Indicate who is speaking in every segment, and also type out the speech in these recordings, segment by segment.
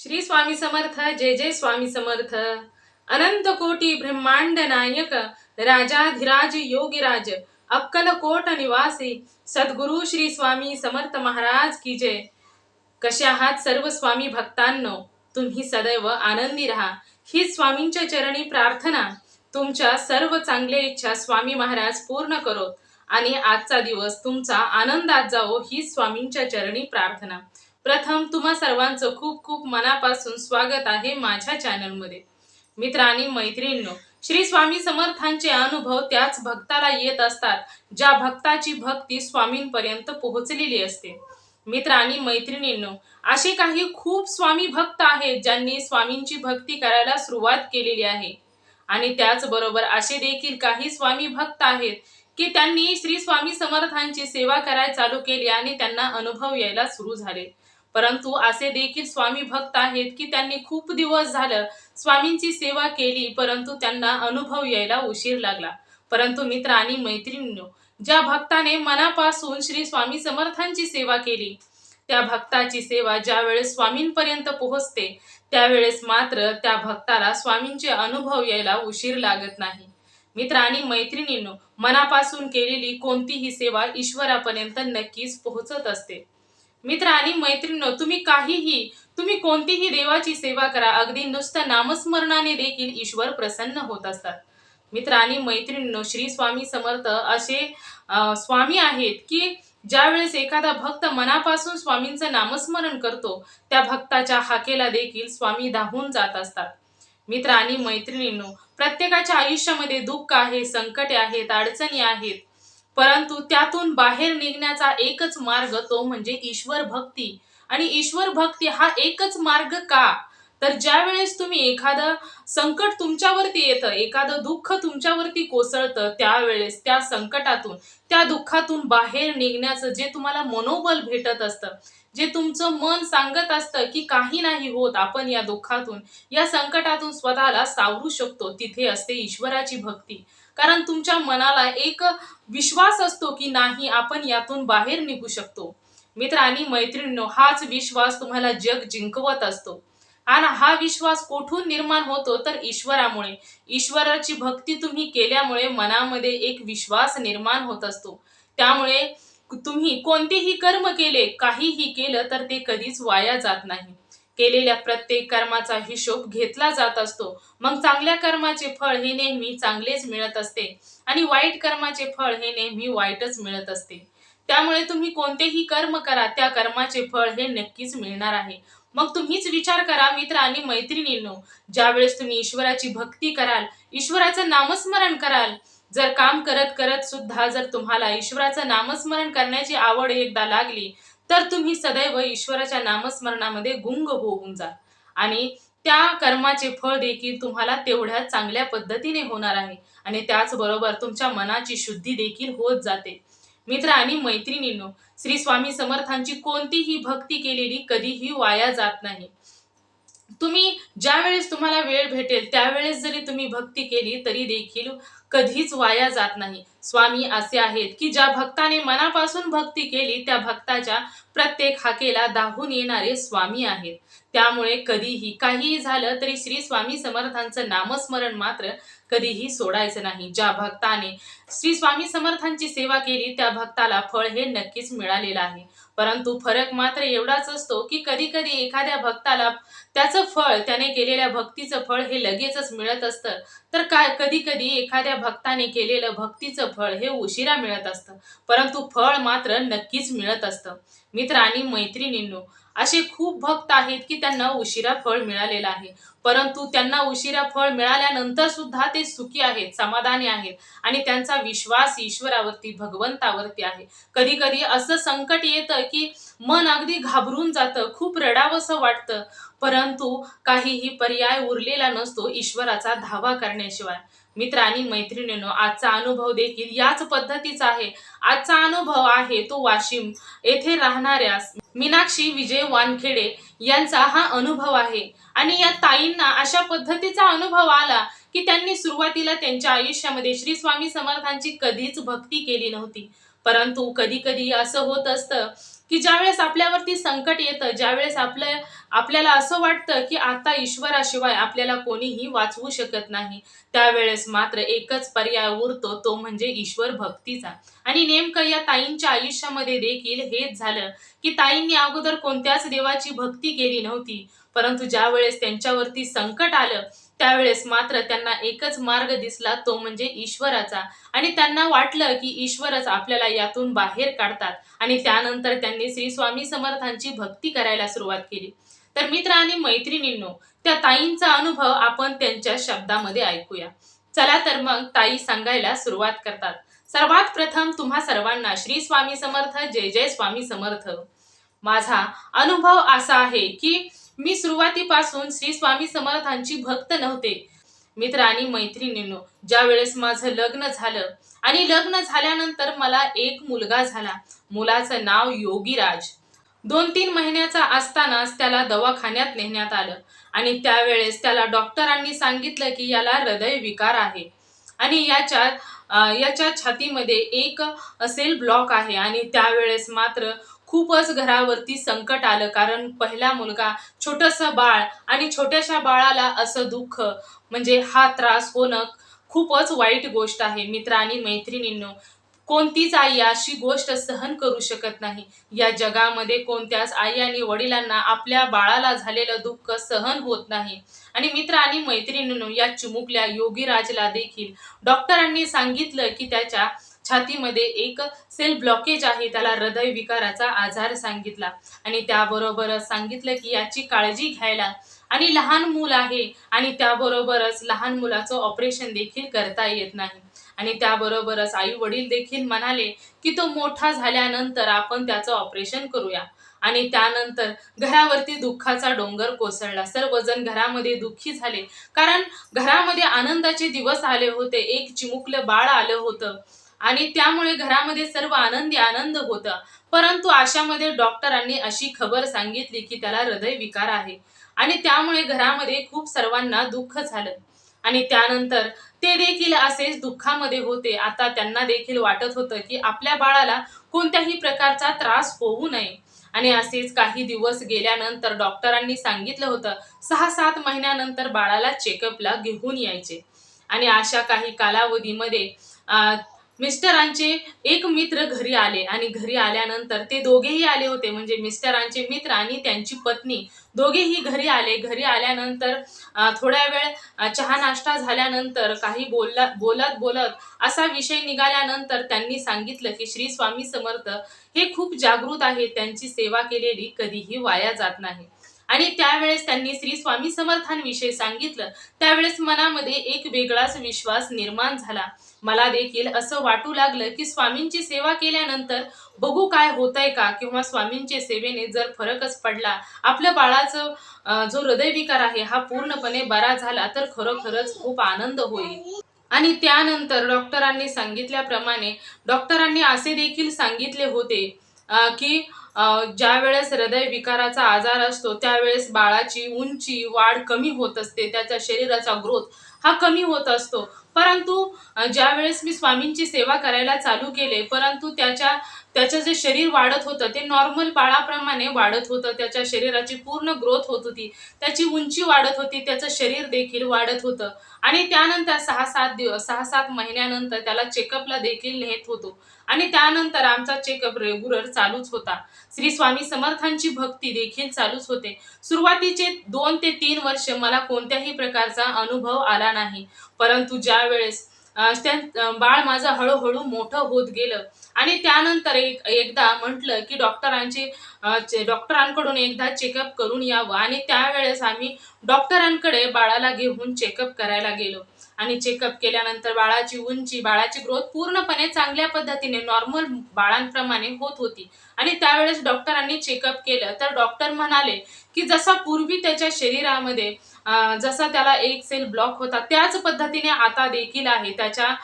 Speaker 1: श्री स्वामी समर्थ जय जय स्वामी समर्थ. अनंत कोटी ब्रह्मांड नायक राजाधिराज योगीराज अक्कलकोट निवासी सद्गुरु श्री स्वामी समर्थ महाराज की जय. कसे आहात सर्व स्वामी भक्तांनो? तुम्ही सदैव आनंदी राहा. ही स्वामींच्या चरणी प्रार्थना तुमच्या सर्व चांगल्या इच्छा स्वामी महाराज पूर्ण करोत. आणि आजचा दिवस तुमचा आनंदात जावो ही स्वामींच्या चरणी प्रार्थना. प्रथम तुम्हा सर्वांचं खूप खूप मनापासून स्वागत आहे माझ्या चॅनलमध्ये. मित्रांनी मैत्रिणींनो श्री स्वामी समर्थांचे अनुभव त्याच भक्ताला येत असतात ज्या भक्ताची भक्ती स्वामींपर्यंत पोहोचलेली असते. मित्रांनी मैत्रिणींनो असे काही खूप स्वामी भक्त आहेत ज्यांनी स्वामींची भक्ती करायला सुरुवात केलेली आहे. आणि त्याचबरोबर असे देखील काही स्वामी भक्त आहेत की त्यांनी श्री स्वामी समर्थांची सेवा करायला चालू केली आणि त्यांना अनुभव यायला सुरू झाले. परंतु असे देखील स्वामी भक्त आहेत की त्यांनी खूप दिवस झालं स्वामींची सेवा केली परंतु त्यांना अनुभव यायला उशीर लागला. परंतु मित्र आणि मैत्रिणींनो ज्या भक्ताने मनापासून श्री स्वामी समर्थांची सेवा केली त्या भक्ताची सेवा ज्या वेळेस स्वामींपर्यंत पोहोचते त्यावेळेस मात्र त्या भक्ताला स्वामींचे अनुभव यायला उशीर लागत नाही. मित्र आणि मैत्रिणींनो मनापासून केलेली कोणतीही सेवा ईश्वरापर्यंत नक्कीच पोहोचत असते. मित्र आणि मैत्रिणो तुम्ही काहीही तुम्ही कोणतीही देवाची सेवा करा अगदी नुसतं नामस्मरणाने देखील ईश्वर प्रसन्न होत असतात. मित्र आणि मैत्रिणींनो श्री स्वामी समर्थ असे स्वामी आहेत की ज्यावेळेस एखादा भक्त मनापासून स्वामींचं नामस्मरण करतो त्या भक्ताच्या हाकेला देखील स्वामी धावून जात असतात. मित्र आणि मैत्रिणींनो प्रत्येकाच्या आयुष्यामध्ये दुःख आहे संकटे आहेत अडचणी आहेत परंतु त्यातून बाहेर निघण्याचा एकच मार्ग तो म्हणजे ईश्वर भक्ती. आणि ईश्वर भक्ती हा एकच मार्ग का? तर ज्या वेळेस तुम्ही एखादं संकट तुमच्यावरती येतं एखादं दुःख तुमच्यावरती कोसळतं त्यावेळेस त्या संकटातून त्या दुःखातून बाहेर निघण्याचं जे तुम्हाला मनोबल भेटत असतं जे तुमचं मन सांगत असतं की काही नाही होत आपण या दुःखातून या संकटातून स्वतःला सावरू शकतो तिथे असते ईश्वराची भक्ती. कारण तुमच्या मनाला एक विश्वास असतो की नाही आपण यातून बाहेर निघू शकतो. मित्र आणि मैत्रिणींनो हाच विश्वास तुम्हाला जग जिंकवत असतो. आणि हा विश्वास कोठून निर्माण होतो? तर ईश्वरामुळे. ईश्वराची भक्ती तुम्ही केल्यामुळे मनामध्ये एक विश्वास निर्माण होत असतो. त्यामुळे तुम्ही कोणतेही कर्म केले काहीही केलं तर ते कधीच वाया जात नाही. केलेल्या प्रत्येक कर्माचा हिशोब घेतला जात असतो. मग चांगल्या कर्माचे फळ हे नेहमी चांगलेच मिळत असते आणि वाईट कर्माचे फळ हे नेहमी वाईटच मिळत असते. त्यामुळे तुम्ही कोणतेही कर्म करा त्या कर्माचे फळ हे नक्कीच मिळणार आहे. मग तुम्हीच विचार करा मित्र आणि मैत्रिणींनो. ज्यावेळेस तुम्ही ईश्वराची भक्ती कराल ईश्वराचं नामस्मरण कराल जर काम करत करत सुद्धा जर तुम्हाला ईश्वराचं नामस्मरण करण्याची आवड एकदा लागली तर तुम्ही सदैव ईश्वराच्या नामस्मरणामध्ये गुंग होऊन जा. आणि त्या कर्माचे फळ देखील तुम्हाला तेवढ्या चांगल्या पद्धतीने होणार आहे. आणि त्याचबरोबर तुमच्या मनाची शुद्धी देखील होत जाते. मित्र आणि मैत्रिणींनो श्री स्वामी समर्थांची कोणतीही भक्ती केलेली कधीही वाया जात नाही. ज्यावेळेस तुम्हाला वेळ भेटेल त्यावेळेस जरी तुम्ही भक्ती केली तरी देखील कधीच वाया जात नाही. स्वामी असे आहेत की ज्या भक्ताने मनापासून भक्ती केली त्या भक्ताच्या प्रत्येक हाकेला दाहून येणारे स्वामी आहेत. त्यामुळे कधीही काहीही झालं तरी श्री स्वामी समर्थांचं नामस्मरण मात्र कधीही सोडायचं नाही. ज्या भक्ताने श्री स्वामी समर्थांची सेवा केली त्या भक्ताला फळ हे नक्कीच मिळालेलं आहे. परंतु फरक मात्र एवढाच असतो की कधी कधी एखाद्या भक्ताला त्याचं फळ त्याने केलेल्या भक्तीचं फळ हे लगेचच मिळत असतं. तर काय कधी कधी एखाद्या भक्ताने केलेलं भक्तीचं फळ हे उशिरा मिळत असतं. परंतु फळ मात्र नक्कीच मिळत असतं. मित्र आणि मैत्रिणींनो असे खूप भक्त आहेत की त्यांना उशिरा फळ मिळालेलं आहे. परंतु त्यांना उशिरा फळ मिळाल्यानंतर सुद्धा ते सुखी आहेत समाधानी आहेत आणि त्यांचा विश्वास ईश्वरावरती भगवंतावरती आहे. कधी कधी असं संकट येतं की मन अगदी घाबरून जातं खूप रडावंसं वाटतं. परंतु काहीही पर्याय उरलेला नसतो ईश्वराचा धावा करण्याशिवाय. मित्र आणि मैत्रिणींनो आजचा अनुभव देखील याच पद्धतीचा आहे. आजचा अनुभव आहे तो वाशिम येथे राहणाऱ्या मीनाक्षी विजय वानखेडे यांचा हा अनुभव आहे. आणि या ताईंना अशा पद्धतीचा अनुभव आला की त्यांनी सुरुवातीला त्यांच्या आयुष्यामध्ये श्री स्वामी समर्थांची कधीच भक्ती केली नव्हती. परंतु कधी कधी असं होत असतं की ज्यावेळेस आपल्यावरती संकट येतं ज्यावेळेस आपलं आपल्याला असं वाटतं की आता ईश्वराशिवाय आपल्याला कोणीही वाचवू शकत नाही त्यावेळेस मात्र एकच पर्याय उरतो तो म्हणजे ईश्वर भक्तीचा. आणि नेमकं या ताईंच्या आयुष्यामध्ये देखील हेच झालं की ताईंनी अगोदर कोणत्याच देवाची भक्ती केली नव्हती. परंतु ज्यावेळेस त्यांच्यावरती संकट आलं त्यावेळेस मात्र त्यांना एकच मार्ग दिसला तो म्हणजे ईश्वराचा. आणि त्यांना वाटलं की ईश्वरच आपल्याला यातून बाहेर काढतात आणि त्यानंतर त्यांनी श्री स्वामी समर्थांची भक्ती करायला सुरुवात केली. तर मित्र आणि मैत्रिणींनो त्या ताईंचा अनुभव आपण त्यांच्या शब्दामध्ये ऐकूया. चला तर मग ताई सांगायला सुरुवात करतात. सर्वात प्रथम तुम्हा सर्वांना श्री स्वामी समर्थ जय जय स्वामी समर्थ. माझा अनुभव असा आहे की मी सुरुवातीपासून श्री स्वामी समर्थांची भक्त नव्हते. मित्र आणि मैत्रिणींनो ज्या वेळेस माझं लग्न झालं आणि लग्न झाल्यानंतर मला एक मुलगा झाला. मुलाचं नाव योगीराज. दोन तीन महिन्याचा असतानाच त्याला दवाखान्यात नेण्यात आलं आणि त्यावेळेस त्याला डॉक्टरांनी सांगितलं की याला हृदय विकार आहे आणि याच्या याच्या छातीमध्ये एक सेल ब्लॉक आहे आणि त्यावेळेस मात्र खूपच घरावरती संकट आलं. कारण पहिला मुलगा छोटंसं बाळ आणि छोट्याशा बाळाला असं दुःख म्हणजे हा त्रास होणं खूपच वाईट गोष्ट आहे. मित्र आणि मैत्रिणींनो कोणतीच आई अशी गोष्ट सहन करू शकत नाही. या जगामध्ये कोणत्याच आई आणि वडिलांना आपल्या बाळाला झालेलं दुःख सहन होत नाही. आणि मित्र आणि मैत्रिणींनो या चिमुकल्या योगीराजला देखील डॉक्टरांनी सांगितलं की त्याच्या छातीमध्ये एक सेल ब्लॉकेज आहे त्याला हृदय विकाराचा आजार सांगितला. आणि त्याबरोबरच सांगितलं की याची काळजी घ्यायला. आणि लहान मूल आहे आणि त्याबरोबरच लहान मुलाचं ऑपरेशन देखील करता येत नाही. आणि त्याबरोबरच आई वडील देखील म्हणाले की तो मोठा झाल्यानंतर आपण त्याचं ऑपरेशन करूया. आणि त्यानंतर घरावरती दुःखाचा डोंगर कोसळला. सर्वजण घरामध्ये दुःखी झाले. कारण घरामध्ये आनंदाचे दिवस आले होते. एक चिमुकलं बाळ आलं होतं. आणि त्यामुळे घरामध्ये सर्व आनंदी आनंद होता. परंतु अशामध्ये डॉक्टरांनी अशी खबर सांगितली की त्याला हृदय विकार आहे. आणि त्यामुळे घरामध्ये खूप सर्वांना दुःख झालं. आणि त्यानंतर ते देखील असेच दुःखामध्ये होते. आता त्यांना देखील वाटत होतं की आपल्या बाळाला कोणत्याही प्रकारचा त्रास होऊ नये. आणि असेच काही दिवस गेल्यानंतर डॉक्टरांनी सांगितलं होतं सहा सात महिन्यानंतर बाळाला चेकअपला घेऊन यायचे. आणि अशा काही कालावधीमध्ये मिस्टरांचे एक मित्र घरी आले आणि घरी आल्यानंतर ते दोघेही आले होते. म्हणजे मिस्टरांचे मित्र आणि त्यांची पत्नी दोघेही घरी आले. घरी आल्यानंतर थोड्या वेळ चहा नाश्ता झाल्यानंतर काही बोलला बोलत बोलत असा विषय निघाल्यानंतर त्यांनी सांगितलं की श्री स्वामी समर्थ हे खूप जागृत आहेत त्यांची सेवा केलेली कधीही वाया जात नाही. आणि त्यावेळेस त्यांनी श्री स्वामी समर्थांविषयी सांगितलं. त्यावेळेस मनामध्ये एक वेगळाच विश्वास निर्माण झाला. मला देखील असं वाटू लागलं की स्वामींची सेवा केल्यानंतर बघू काय होतंय का किंवा स्वामींच्या सेवेने जर फरकच पडला आपल्या बाळाचं जो हृदयविकार आहे हा पूर्णपणे बरा झाला तर खरोखरच खूप आनंद होईल. आणि त्यानंतर डॉक्टरांनी सांगितल्याप्रमाणे डॉक्टरांनी असे देखील सांगितले होते की ज्या वेळेस हृदय विकाराचा आजार असतो त्यावेळेस बाळाची उंची वाढ कमी होत असते त्याच्या शरीराचा ग्रोथ हा कमी होत असतो. परंतु ज्यावेळेस ज्या वेळेस मी स्वामींची सेवा करायला चालू केले परंतु त्याच्या त्याचं जे शरीर वाढत होतं ते नॉर्मल बाळाप्रमाणे वाढत होतं. त्याच्या शरीराची पूर्ण ग्रोथ होत होती. त्याची उंची वाढत होती. त्याचं शरीर देखील वाढत होतं. आणि त्यानंतर सहा सात दिवस सहा सात महिन्यानंतर त्याला चेकअपला देखील नेत होतो. आणि त्यानंतर आमचा चेकअप रेग्युलर चालूच होता. श्री स्वामी समर्थांची भक्ती देखील चालूच होते. सुरुवातीचे दोन ते तीन वर्ष मला कोणत्याही प्रकारचा अनुभव आला नाही. परंतु ज्या वेळेस त्या बाळ माझं हळूहळू मोठं होत गेलं. आणि त्यानंतर एक एकदा म्हटलं की डॉक्टरांची चे- डॉक्टरांकडून एकदा चेकअप करून यावं. आणि त्यावेळेस आम्ही डॉक्टरांकडे बाळाला घेऊन चेकअप करायला गेलो. आणि चेकअप केल्यानंतर बाळाची उंची बाळाची ग्रोथ पूर्णपणे चांगल्या पद्धतीने नॉर्मल बाळांप्रमाणे होत होती. आणि त्यावेळेस डॉक्टरांनी चेकअप केलं. तर डॉक्टर म्हणाले की जसा पूर्वी त्याच्या शरीरामध्ये जसा त्याला एक सेल ब्लॉक होता त्याच पद्धतीने आता देखील आहे. त्याच्या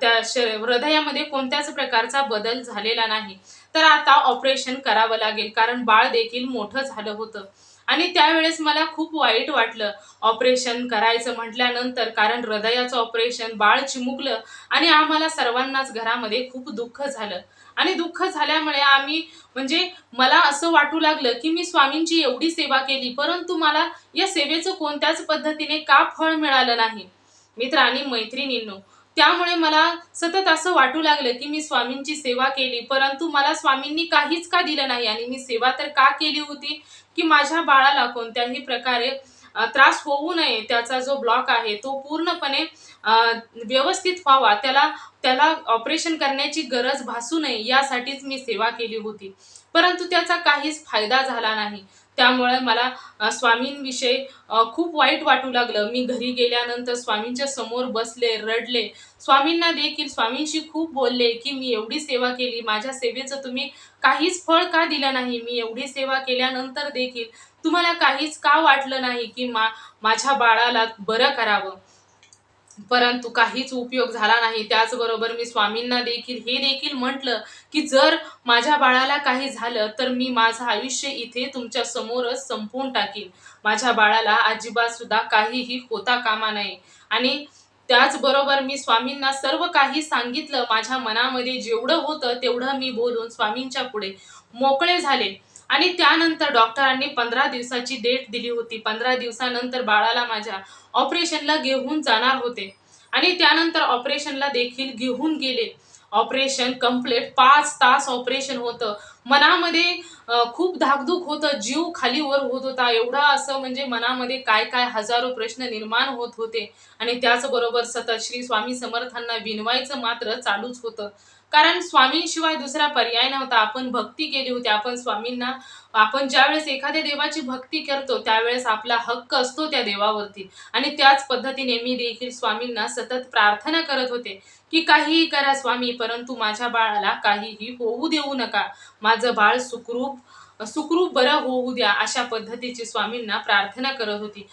Speaker 1: त्या श- हृदयामध्ये कोणत्याच प्रकारचा बदल झालेला नाही. तर आता ऑपरेशन करावं लागेल कारण बाळ देखील मोठं झालं होतं. आणि त्यावेळेस मला खूप वाईट वाटलं. ऑपरेशन करायचं म्हटल्यानंतर कारण हृदयाचं ऑपरेशन बाळ चिमुकलं आणि आम्हाला सर्वांनाच घरामध्ये खूप दुःख झालं. आणि दुःख झाल्यामुळे आम्ही म्हणजे मला असं वाटू लागलं की मी स्वामींची एवढी सेवा केली परंतु मला या सेवेचं कोणत्याच पद्धतीने का फळ मिळालं नाही? मित्र आणि मैत्रिणींनो त्यामुळे मला सतत असं वाटू लागलं की मी स्वामींची सेवा केली परंतु मला स्वामींनी काहीच का दिलं नाही? आणि मी सेवा तर का केली होती? की माझ्या बाळाला कोणत्याही प्रकारे त्रास होऊ नये त्याचा जो ब्लॉक आहे तो पूर्णपणे व्यवस्थित व्हावा त्याला त्याला ऑपरेशन करण्याची गरज भासू नये यासाठीच मी सेवा केली होती. परंतु त्याचा काहीच फायदा झाला नाही. त्यामुळे मला स्वामींविषयी खूप वाईट वाटू लागलं. मी घरी गेल्यानंतर स्वामींच्या समोर बसले रडले. स्वामींना देखील स्वामींशी खूप बोलले की मी एवढी सेवा केली. माझ्या सेवेचं तुम्ही काहीच फळ का दिलं नाही? मी एवढी सेवा केल्यानंतर देखील तुम्हाला काहीच का वाटलं नाही की मा माझ्या बाळाला बरं करावं? परंतु काहीच उपयोग झाला नाही. त्याचबरोबर मी स्वामींना देखील हे देखील म्हटलं की जर माझ्या बाळाला काही झालं तर मी माझं आयुष्य इथे तुमच्या समोरच संपवून टाकीन. माझ्या बाळाला अजिबात सुद्धा काहीही होता कामा नये. आणि त्याचबरोबर मी स्वामींना सर्व काही सांगितलं. माझ्या मनामध्ये जेवढं होतं तेवढं मी बोलून स्वामींच्या पुढे मोकळे झाले. आणि त्यानंतर डॉक्टरांनी पंधरा दिवसाची डेट दिली होती. पंधरा दिवसानंतर बाळाला माझ्या ऑपरेशनला घेऊन जाणार होते. आणि त्यानंतर ऑपरेशनला देखील घेऊन गेले. Operation complete. पाच तास ऑपरेशन होतं. मनामध्ये खूप धाकधूक होतं. जीव खाली वर होत होता. एवढा असं म्हणजे मनामध्ये काय काय हजारो प्रश्न निर्माण होत होते. आणि त्याचबरोबर सतत श्री स्वामी समर्थांना विनवायचं मात्र चालूच होतं. कारण स्वामींशिवाय दुसरा पर्याय नव्हता. आपण भक्ती केली होती. आपण स्वामींना आपण ज्यावेळेस एखाद्या देवाची भक्ती करतो त्यावेळेस आपला हक्क असतो त्या देवावरती. आणि त्याच पद्धतीने मी देखील स्वामींना सतत प्रार्थना करत होते की काहीही करा स्वामी परंतु माझ्या बाळाला काहीही होऊ देऊ नका. माझं बाळ सुखरूप सुखरूप बरं होऊ द्या अशा पद्धतीची स्वामींना प्रार्थना करत होती.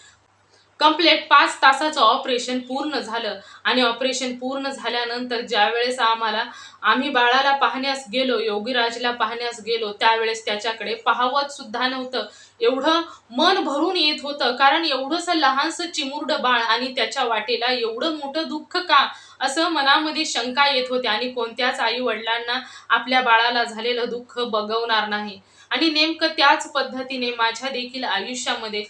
Speaker 1: कंप्लेट पाच तासाचं ऑपरेशन पूर्ण झालं. आणि ऑपरेशन पूर्ण झाल्यानंतर ज्यावेळेस आम्हाला आम्ही बाळाला पाहण्यास गेलो योगीराजला पाहण्यास गेलो त्यावेळेस त्याच्याकडे पाहावत सुद्धा नव्हतं. एवढं मन भरून येत होतं कारण एवढंसं लहानसं चिमुरडं बाळ आणि त्याच्या वाटेला एवढं मोठं दुःख का? असं मनामध्ये शंका येत होते. आणि कोणत्याच आई वडिलांना आपल्या बाळाला झालेलं दुःख बघवणार नाही. आणि नेमकं त्याच पद्धतीने माझ्या देखील आयुष्यामध्ये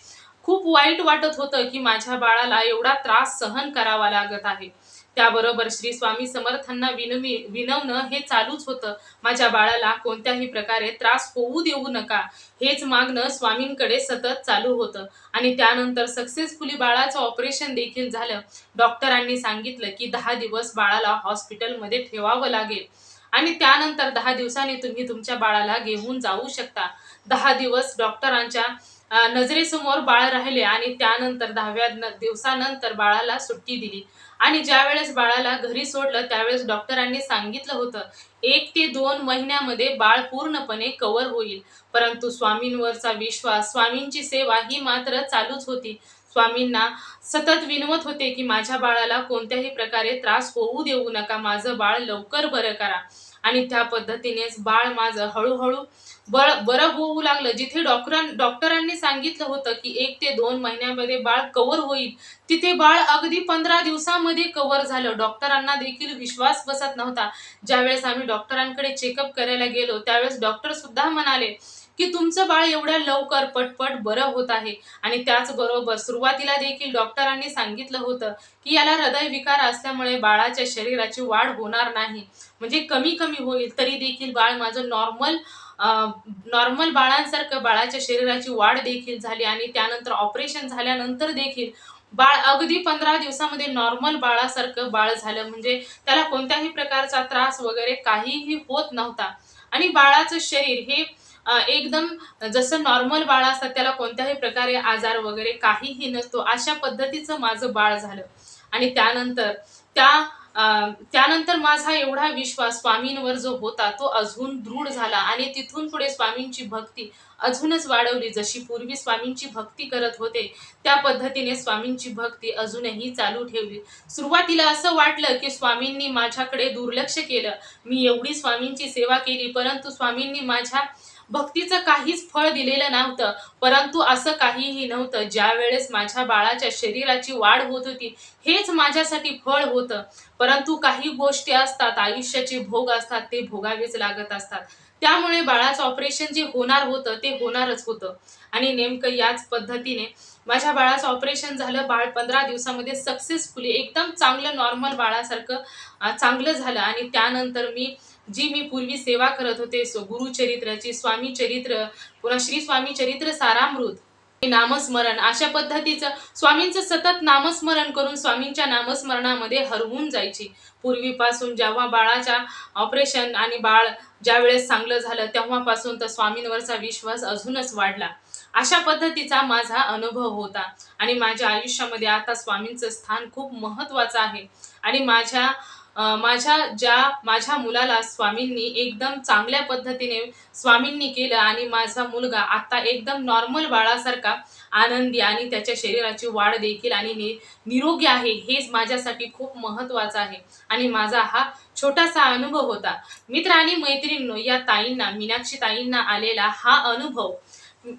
Speaker 1: खूप वाईट वाटत होतं की माझ्या बाळाला एवढा त्रास सहन करावा लागत आहे. त्याबरोबर श्री स्वामी समर्थांना विनवी विनवणं हे चालूच होतं. माझ्या बाळाला कोणत्याही प्रकारे त्रास होऊ देऊ नका हेच मागणं स्वामींकडे सतत चालू होतं. आणि त्यानंतर सक्सेसफुली बाळाचं ऑपरेशन देखील झालं. डॉक्टरांनी सांगितलं की दहा दिवस बाळाला हॉस्पिटलमध्ये ठेवावं लागेल. आणि त्यानंतर दहा दिवसांनी तुम्ही तुमच्या बाळाला घेऊन जाऊ शकता. दहा दिवस डॉक्टरांच्या नजरेसमोर बाळ राहिले आणि त्यानंतर दहाव्या न- दिवसानंतर बाळाला सुट्टी दिली. आणि ज्या वेळेस बाळाला घरी सोडलं त्यावेळेस डॉक्टरांनी सांगितलं होतं एक ते दोन महिन्यामध्ये बाळ पूर्णपणे कव्हर होईल. परंतु स्वामींवरचा विश्वास स्वामींची सेवा ही मात्र चालूच होती. स्वामींना सतत विनवत होते की माझ्या बाळाला कोणत्याही प्रकारे त्रास होऊ देऊ नका माझं बाळ लवकर बरं करा. आणि त्या पद्धतीनेच बाळ माझं हळूहळू बळ बरं होऊ लागलं. जिथे डॉक्टरां डॉक्टरांनी सांगितलं होतं की एक ते दोन महिन्यामध्ये बाळ कव्हर होईल तिथे बाळ अगदी पंधरा दिवसामध्ये कव्हर झालं. डॉक्टरांना देखील विश्वास बसत नव्हता. ज्यावेळेस आम्ही डॉक्टरांकडे चेकअप करायला गेलो त्यावेळेस डॉक्टर सुद्धा म्हणाले की तुमचं बाळ एवढ्या लवकर पटपट बरं होत आहे. आणि त्याचबरोबर सुरुवातीला देखील डॉक्टरांनी सांगितलं होतं की याला हृदय विकार असल्यामुळे बाळाच्या शरीराची वाढ होणार नाही. म्हणजे कमी कमी होईल तरी देखील बाळ माझं नॉर्मल नॉर्मल बाळांसारखं बाळाच्या शरीराची वाढ देखील झाली आणि त्यानंतर ऑपरेशन झाल्यानंतर देखील बाळ अगदी पंधरा दिवसामध्ये नॉर्मल बाळासारखं बाळ झालं. म्हणजे त्याला कोणत्याही प्रकारचा त्रास वगैरे काहीही होत नव्हता. आणि बाळाचं शरीर हे एकदम जसं नॉर्मल बाळ असतात त्याला कोणत्याही प्रकारे आजार वगैरे काहीही नसतो अशा पद्धतीचं माझं बाळ झालं. आणि त्यानंतर त्या त्यानंतर माझा एवढा विश्वास स्वामींवर जो होता तो अजून दृढ झाला. आणि तिथून पुढे स्वामींची भक्ती अजूनच वाढवली. जशी पूर्वी स्वामींची भक्ती करत होते त्या पद्धतीने स्वामींची भक्ती अजूनही चालू ठेवली. सुरुवातीला असं वाटलं की स्वामींनी माझ्याकडे दुर्लक्ष केलं. मी एवढी स्वामींची सेवा केली परंतु स्वामींनी माझ्या भक्तीचं काहीच फळ दिलेलं नव्हतं. परंतु असं काहीही नव्हतं. ज्या वेळेस माझ्या बाळाच्या शरीराची वाढ होत होती हेच माझ्यासाठी फळ होतं. परंतु काही गोष्टी असतात आयुष्याचे भोग असतात ते भोगावेच लागत असतात. त्यामुळे बाळाचं ऑपरेशन जे होणार होतं ते होणारच होतं. आणि नेमकं याच पद्धतीने माझ्या बाळाचं ऑपरेशन झालं बाळ पंधरा दिवसामध्ये सक्सेसफुली एकदम चांगलं नॉर्मल बाळासारखं चांगलं झालं. आणि त्यानंतर मी जी मी पूर्वी सेवा करत होते सो- गुरुचरित्राची स्वामी चरित्र पुन्हा श्री स्वामी चरित्र सारामृत हे नामस्मरण अशा पद्धतीचं स्वामींचं सतत नामस्मरण करून स्वामींच्या नामस्मरणामध्ये हरवून जायची. पूर्वीपासून जेव्हा बाळाच्या ऑपरेशन आणि बाळ ज्या वेळेस चांगलं झालं तेव्हापासून तर स्वामींवरचा विश्वास अजूनच वाढला. अशा पद्धतीचा माझा अनुभव होता. आणि माझ्या आयुष्यामध्ये आता स्वामींचं स्थान खूप महत्वाचं आहे. आणि माझ्या माझ्या ज्या माझ्या मुलाला स्वामींनी एकदम चांगल्या पद्धतीने स्वामींनी केलं आणि माझा मुलगा आता एकदम नॉर्मल बाळासारखा आनंदी आणि त्याच्या शरीराची वाढ देखील आणि नि निरोगी आहे हेच माझ्यासाठी खूप महत्त्वाचं आहे. आणि माझा हा छोटासा अनुभव होता. मित्र आणि मैत्रिणींनो या ताईंना मीनाक्षी ताईंना आलेला हा अनुभव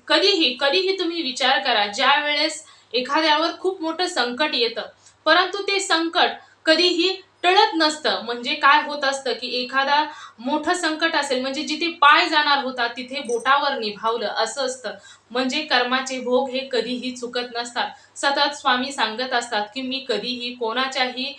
Speaker 1: कधीही कधीही तुम्ही विचार करा ज्या वेळेस एखाद्यावर खूप मोठं संकट येतं परंतु ते संकट कधीही टळत नसतं. म्हणजे काय होत असतं की एखादा मोठं संकट असेल म्हणजे जिथे पाय जाणार होता तिथे बोटावर निभावलं. असं असतं. म्हणजे कर्माचे भोग हे कधीही चुकत नसतात. सतत स्वामी सांगत असतात की मी कधीही कोणाच्याही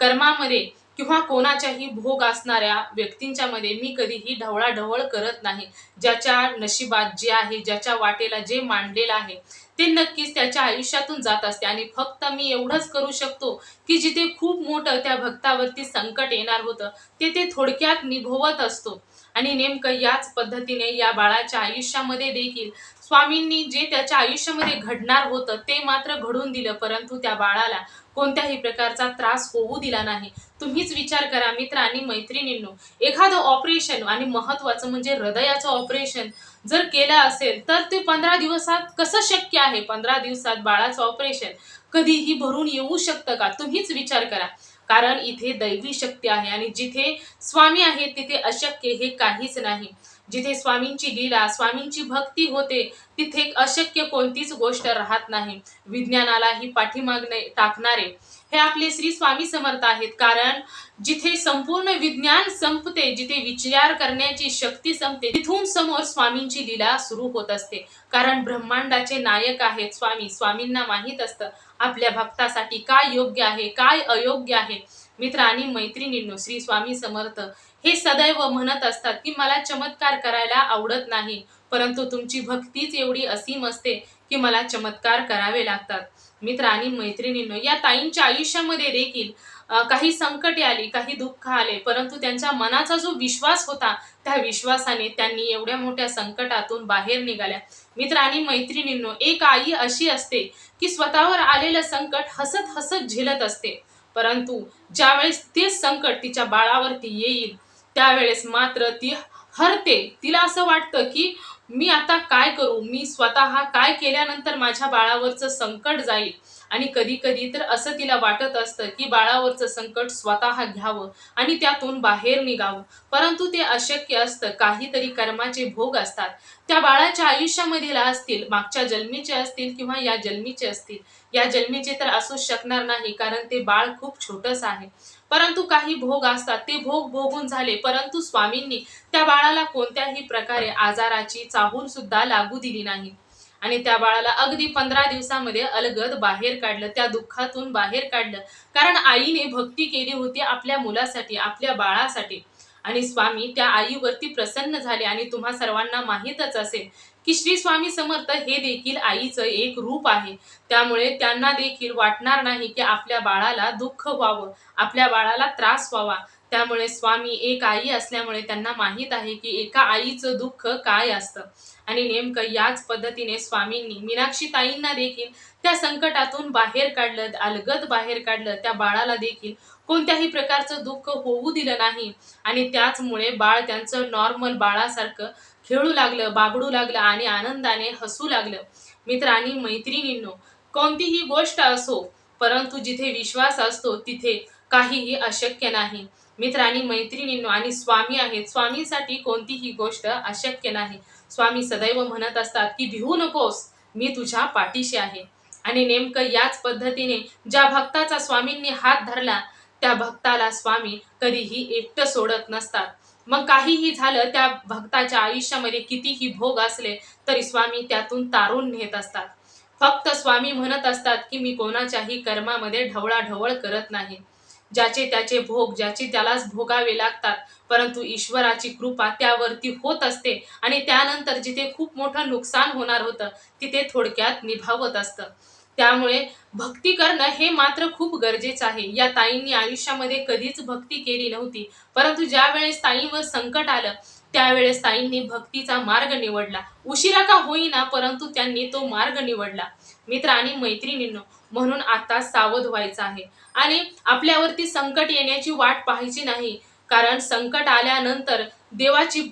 Speaker 1: कर्मामध्ये किंवा कोणाच्याही भोग असणाऱ्या व्यक्तींच्या मध्ये मी कधीही ढवळाढवळ करत नाही. ज्याच्या नशिबात जे आहे ज्याच्या वाटेला जे मांडलेलं आहे ते नक्कीच त्याच्या आयुष्यातून जात असते. आणि फक्त मी एवढंच करू शकतो की जिथे खूप मोठं त्या भक्तावरती संकट येणार होतं ते ते थोडक्यात निभवत असतो. आणि नेमकं याच पद्धतीने या बाळाच्या आयुष्यामध्ये देखील स्वामींनी जे त्याच्या आयुष्यामध्ये घडणार होतं ते मात्र घडून दिलं. परंतु त्या बाळाला कोणत्याही प्रकारचा त्रास होऊ दिला नाही. तुम्हीच विचार करा मित्र आणि मैत्रिणींनो. एखादं ऑपरेशन आणि महत्वाचं म्हणजे हृदयाचं ऑपरेशन जर केलं असेल तर ते पंधरा दिवसात कसं शक्य आहे? पंधरा दिवसात बाळाचं ऑपरेशन कधीही भरून येऊ शकतं का? तुम्हीच विचार करा. कारण इथे दैवी शक्ती आहे आणि जिथे स्वामी आहे तिथे अशक्य हे काहीच नाही. जिथे स्वामींची लीला स्वामींची भक्ती होते तिथे अशक्य कोणतीच गोष्ट राहत नाही. विज्ञानालाही पाठीमागणे टाकणारे हे आपले श्री स्वामी समर्थ आहेत. कारण जिथे संपूर्ण विज्ञान संपते जिथे विचार करण्याची शक्ती संपते तिथून समोर स्वामींची लीला सुरू होत असते. कारण ब्रह्मांडाचे नायक आहेत स्वामी. स्वामींना माहीत असतं आपल्या भक्तासाठी काय योग्य आहे काय अयोग्य आहे. मित्र आणि मैत्रिणींनो श्री स्वामी समर्थ हे सदैव म्हणत असतात की मला चमत्कार करायला आवडत नाही परंतु तुमची भक्तीच एवढी असीम असते की मला चमत्कार करावे लागतात. मित्र आणि मैत्रिणींनो या ताईंच्या आयुष्यामध्ये देखील काही संकटे आली काही दुःख आले परंतु त्यांच्या मनाचा जो विश्वास होता त्या विश्वासाने त्यांनी एवढ्या मोठ्या संकटातून बाहेर निघाल्या. मित्र आणि मैत्रिणींनो एक आई अशी असते की स्वतःवर आलेलं संकट हसत हसत झेलत असते. परंतु ज्यावेळेस ते संकट तिच्या बाळावरती येईल त्यावेळेस मात्र ती हरते. तिला असं वाटतं की मी आता काय करू? मी स्वतः काय केल्यानंतर माझ्या बाळावरचं संकट जाईल? आणि कधी कधी तर असं तिला वाटत असतं की बाळावरचं संकट स्वतः घ्यावं आणि त्यातून बाहेर निघावं. परंतु ते अशक्य असतं काहीतरी कर्माचे भोग असतात. त्या बाळाच्या आयुष्यामधील असतील मागच्या जन्मीचे असतील किंवा या जन्मीचे असतील या जन्मीचे तर असूच शकणार नाही कारण ते बाळ खूप छोटस आहे. परंतु काही भोग असतात ते भोग भोगून झाले परंतु स्वामींनी त्या बाळाला कोणत्याही प्रकारे आजाराची चाहूल सुद्धा लागू दिली नाही. आणि त्या बाळाला अगदी पंधरा दिवसामध्ये अलगद बाहेर काढलं त्या दुःखातून बाहेर काढलं. कारण आईने भक्ती केली होती आपल्या मुलासाठी आपल्या बाळासाठी. आणि स्वामी त्या आईवरती प्रसन्न झाले आणि तुम्हा सर्वांना माहीतच असेल की श्री स्वामी समर्थ हे देखील आईचं एक रूप आहे. त्यामुळे त्यांना देखील वाटणार नाही की आपल्या बाळाला दुःख व्हावं आपल्या बाळाला त्रास व्हावा. त्यामुळे स्वामी एक आई असल्यामुळे त्यांना माहीत आहे की एका आईचं दुःख काय असतं. आणि नेमकं याच पद्धतीने स्वामींनी मीनाक्षी ताईंना देखील त्या संकटातून बाहेर काढलं अलगद बाहेर काढलं. त्या बाळाला देखील कोणत्याही प्रकारचं दुःख होऊ दिलं नाही. आणि त्याचमुळे बाळ त्यांचं नॉर्मल बाळासारखं खेळू लागलं बागडू लागलं आणि आनंदाने हसू लागलं. मित्र आणि मैत्रिणींनो कोणतीही गोष्ट असो परंतु जिथे विश्वास असतो तिथे काहीही अशक्य नाही. मित्रांनी मैत्रिणींनो आणि स्वामी आहेत स्वामींसाठी कोणतीही गोष्ट अशक्य नाही. स्वामी सदैव म्हणत असतात की भिवू नकोस मी तुझ्या पाठीशी आहे. आणि नेमकं याच पद्धतीने ज्या भक्ताचा स्वामींनी हात धरला त्या भक्ताला स्वामी कधीही एकटं सोडत नसतात. मग काहीही झालं त्या भक्ताच्या आयुष्यामध्ये कितीही भोग असले तरी स्वामी त्यातून तारून नेत असतात. फक्त स्वामी म्हणत असतात की मी कोणाच्याही कर्मामध्ये ढवळाढवळ करत नाही. ज्याचे त्याचे भोग ज्याचे त्यालाच भोगावे लागतात परंतु ईश्वराची कृपा त्यावरती होत असते आणि त्यानंतर जिथे खूप मोठं नुकसान होणार होतं तिथे थोडक्यात निभावत असतं. त्यामुळे भक्ती करणं हे मात्र खूप गरजेचं आहे. या ताईंनी आयुष्यामध्ये कधीच भक्ती केली नव्हती. परंतु ज्या वेळेस ताईंवर संकट आलं त्यावेळेस ताईंनी भक्तीचा मार्ग निवडला. उशिरा का होईना परंतु त्यांनी तो मार्ग निवडला. मित्र आणि मैत्रिणींनो म्हणून आता सावध व्हायचं आहे. आणि आपल्यावरती संकट येण्याची वाट पाहायची नाही कारण संकट आल्यानंतर देवाची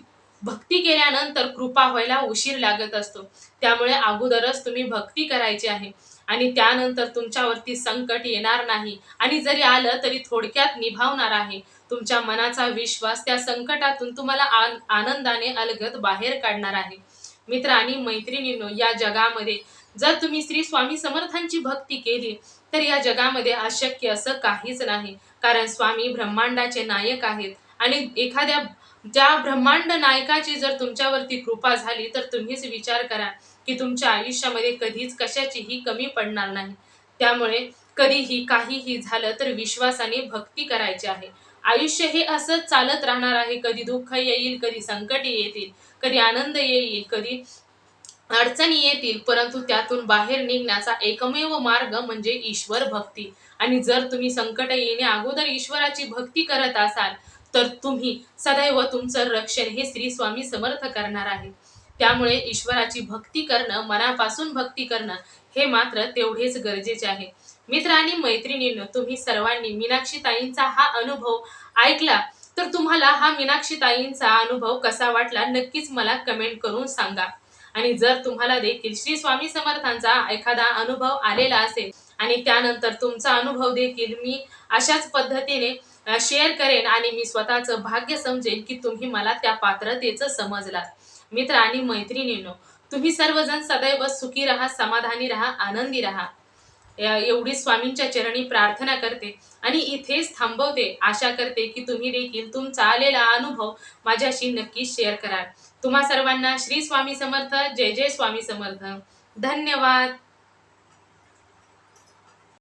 Speaker 1: भक्ती केल्यानंतर कृपा व्हायला उशीर लागत असतो. त्यामुळे अगोदरच तुम्ही भक्ती करायची आहे. आणि त्यानंतर तुमच्यावरती संकट येणार नाही. आणि जरी आलं तरी थोडक्यात निभावणार आहे. तुमच्या मनाचा विश्वास त्या संकटातून तुम्हाला आन- आनंदाने अलगद बाहेर काढणार आहे. मित्र आणि मैत्रिणींनो या जगामध्ये जर तुम्ही श्री स्वामी समर्थांची भक्ती केली तर या जगामध्ये अशक्य असं काहीच नाही. कारण स्वामी ब्रह्मांडाचे नायक आहेत. आणि एखाद्या ज्या ब्रह्मांड नायकाची जर तुमच्यावरती कृपा झाली तर तुम्हीच विचार करा की तुमच्या आयुष्यामध्ये कधीच कशाचीही कमी पडणार नाही. त्यामुळे कधीही काहीही झालं तर विश्वासाने भक्ती करायची आहे. आयुष्य हे असंच चालत राहणार आहे. कधी दुःख येईल कधी संकट येतील कधी आनंद येईल कधी अडचणी येतील परंतु त्यातून बाहेर निघण्याचा एकमेव मार्ग म्हणजे ईश्वर भक्ती. आणि जर तुम्ही संकट येण्या अगोदर ईश्वराची भक्ती करत असाल तर तुम्ही सदैव तुमचं रक्षण हे श्री स्वामी समर्थ करणार आहे. त्यामुळे ईश्वराची भक्ती करणं मनापासून भक्ती करणं हे मात्र तेवढेच गरजेचे आहे. मित्र आणि मैत्रिणींनो तुम्ही सर्वांनी मीनाक्षी ताईंचा हा अनुभव ऐकला तर तुम्हाला हा मीनाक्षी ताईंचा अनुभव कसा वाटला नक्कीच मला कमेंट करून सांगा. आणि जर तुम्हाला देखील श्री स्वामी समर्थांचा एखादा अनुभव आलेला असेल आणि त्यानंतर तुमचा अनुभव देखील मी अशाच पद्धतीने शेअर करेन आणि मी स्वतःचं भाग्य समजेन की तुम्ही मला त्या पात्रतेचं समजलात. मित्र आणि मैत्रिणींनो तुम्ही सर्वजण सदैव सुखी राहा समाधानी राहा आनंदी राहा. एवढी स्वामींच्या चरणी प्रार्थना करते आणि इथेच थांबवते. आशा करते की तुम्ही देखील तुमचा आलेला अनुभव माझ्याशी नक्की शेअर कराल. तुम्हा सर्वांना श्री स्वामी समर्थ जय जय स्वामी समर्थ. धन्यवाद.